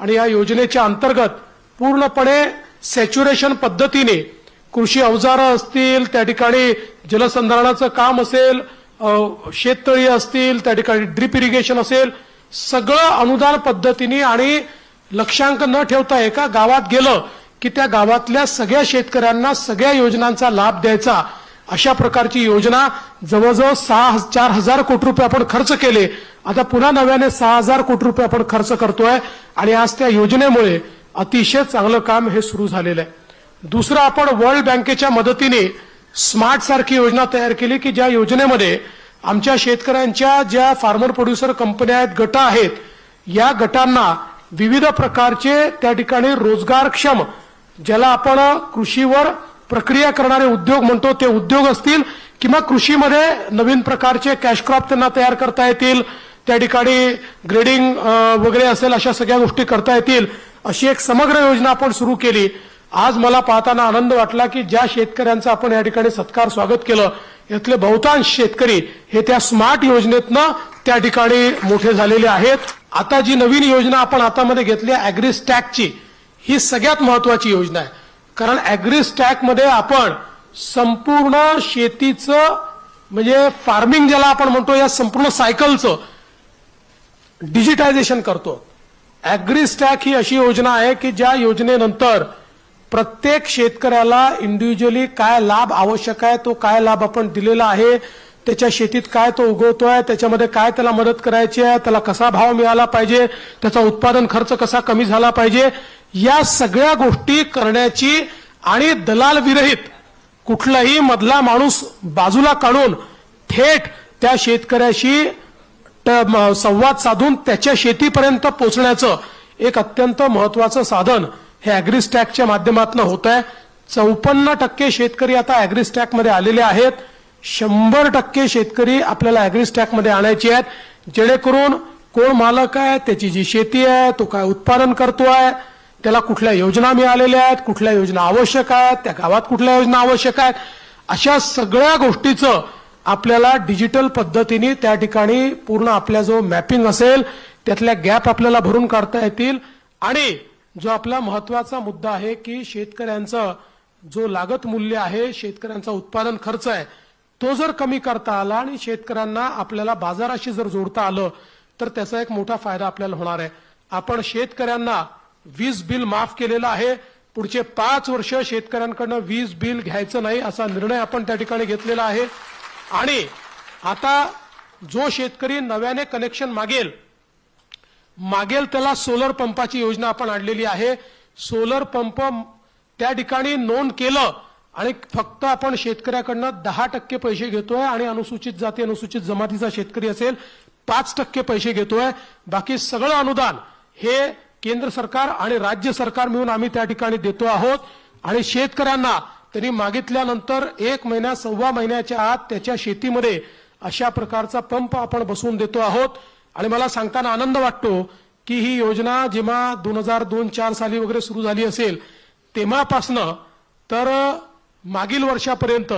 आणि या योजनेच्या अंतर्गत पूर्णपणे सॅच्युरेशन पद्धतीने कृषी अवजारं असतील त्या ठिकाणी जलसंधारणाचं काम असेल शेततळी असतील त्या ठिकाणी ड्रीप इरिगेशन असेल सगळं अनुदान पद्धतीने आणि लक्षांक न ठेवता एका गावात गेलं की त्या गावातल्या सगळ्या शेतकऱ्यांना सगळ्या योजनांचा लाभ द्यायचा. अशा प्रकारची योजना जवळजवळ सहा चार हजार कोटी रुपये आपण खर्च केले. आता पुन्हा नव्याने सहा हजार कोटी रुपये आपण खर्च करतोय आणि आज त्या योजनेमुळे अतिशय चांगलं काम हे सुरू झालेलं आहे. दुसरं आपण वर्ल्ड बँकेच्या मदतीने स्मार्ट सारखी योजना तयार केली की ज्या योजनेमध्ये आमच्या शेतकऱ्यांच्या ज्या फार्मर प्रोड्युसर कंपन्या आहेत गट आहेत या गटांना विविध प्रकारचे त्या ठिकाणी रोजगारक्षम ज्याला आपण कृषीवर प्रक्रिया करणारे उद्योग म्हणतो ते उद्योग असतील किंवा कृषीमध्ये नवीन प्रकारचे कॅश क्रॉप त्यांना तयार करता येतील त्या ठिकाणी ग्रेडिंग वगैरे असेल अशा सगळ्या गोष्टी करता येतील अशी एक समग्र योजना आपण सुरू केली. आज मला पाहताना आनंद वाटला की ज्या शेतकऱ्यांचं आपण या ठिकाणी सत्कार स्वागत केलं यातले बहुतांश शेतकरी हे त्या स्मार्ट योजनेतनं त्या ठिकाणी मोठे झालेले आहेत. आता जी नवीन योजना आपण हातामध्ये घेतली अॅग्री स्टॅकची ही सगळ्यात महत्वाची योजना आहे. कारण अॅग्री स्टॅकमध्ये आपण संपूर्ण शेतीचं म्हणजे फार्मिंग ज्याला आपण म्हणतो या संपूर्ण सायकलचं डिजिटायझेशन करतो. अॅग्री स्टॅक ही अशी योजना आहे की ज्या योजनेनंतर प्रत्येक शेतकऱ्याला इंडिव्हिज्युअली काय लाभ आवश्यक आहे तो काय लाभ आपण दिलेला आहे त्याच्या शेतीत काय तो उगवतोय त्याच्यामध्ये काय त्याला मदत करायची आहे त्याला कसा भाव मिळाला पाहिजे त्याचा उत्पादन खर्च कसा कमी झाला पाहिजे या सगळ्या गोष्टी करण्याची आणि दलाल विरहित कुठलाही मधला माणूस बाजूला काढून थेट त्या शेतकऱ्याशी ट- संवाद साधून त्याच्या शेतीपर्यंत पोहोचण्याचं एक अत्यंत महत्वाचं साधन हे अॅग्रिस्टॅकच्या माध्यमातून होत आहे चौपन्न टक्के शेतकरी आता अॅग्रिस्टॅकमध्ये आलेले आहेत. शंभर टक्के शेतकरी आपल्याला अॅग्रिस्टॅकमध्ये आणायचे आहेत. जेणेकरून कोण मालक आहे त्याची जी शेती आहे तो काय उत्पादन करतो आहे त्याला कुठल्या योजना मिळालेल्या आहेत कुठल्या योजना आवश्यक आहेत त्या गावात कुठल्या योजना आवश्यक आहेत? अशा सगळ्या गोष्टीचं आपल्याला डिजिटल पद्धतीने त्या ठिकाणी पूर्ण आपल्या जो मॅपिंग असेल त्यातल्या गॅप आपल्याला भरून काढता येतील. आणि जो आपला महत्त्वाचा मुद्दा आहे की शेतकऱ्यांचं जो लागत मूल्य आहे शेतकऱ्यांचा उत्पादन खर्च आहे तो जर कमी करता आला आणि शेतकऱ्यांना आपल्याला बाजाराशी जर जोडता आलं तर त्याचा एक मोठा फायदा आपल्याला होणार आहे. आपण शेतकऱ्यांना वीज बिल माफ केलेलं आहे. पुढचे पाच वर्ष शेतकऱ्यांकडनं वीज बिल घ्यायचं नाही असा निर्णय आपण त्या ठिकाणी घेतलेला आहे. आणि आता जो शेतकरी नव्याने कनेक्शन मागेल मागेल त्याला सोलर पंपाची योजना आपण आणलेली आहे. सोलर पंप त्या ठिकाणी नोंद केलं आणि फक्त आपण शेतकऱ्याकडनं दहा टक्के पैसे घेतोय आणि अनुसूचित जाती अनुसूचित जमातीचा शेतकरी असेल पाच टक्के पैसे घेतोय. बाकी सगळं अनुदान हे केंद्र सरकार आणि राज्य सरकार मिळून आम्ही त्या ठिकाणी देतो आहोत. आणि शेतकऱ्यांना त्यांनी मागितल्यानंतर एक महिन्या सव्वा महिन्याच्या आत त्याच्या शेतीमध्ये अशा प्रकारचा पंप आपण बसवून देतो आहोत. आणि मला सांगताना आनंद वाटतो की ही योजना जेव्हा दोन हजार दोन चार साली वगैरे सुरू झाली असेल तेव्हापासनं तर मागील वर्षापर्यंत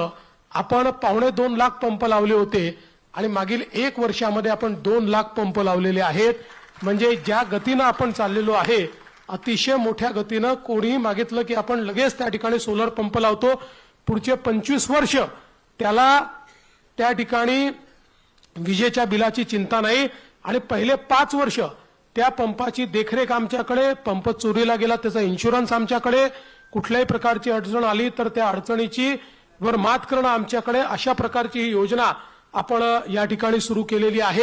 आपण पावणे दोन लाख पंप लावले होते. आणि मागील एक वर्षामध्ये आपण दोन लाख पंप लावलेले आहेत. म्हणजे ज्या गतीनं आपण चाललेलो आहे अतिशय मोठ्या गतीनं कोणीही मागितलं की आपण लगेच त्या ठिकाणी सोलर पंप लावतो. पुढचे पंचवीस वर्ष त्याला त्या ठिकाणी विजेच्या बिलाची चिंता नाही. आणि पहिले पाच वर्ष त्या पंपाची देखरेख आमच्याकडे पंप चोरीला गेला त्याचा इन्शुरन्स आमच्याकडे कुठल्याही प्रकारची अडचण आली तर त्या अडचणीची वर मात करणं आमच्याकडे अशा प्रकारची ही योजना आपण या ठिकाणी सुरू केलेली आहे.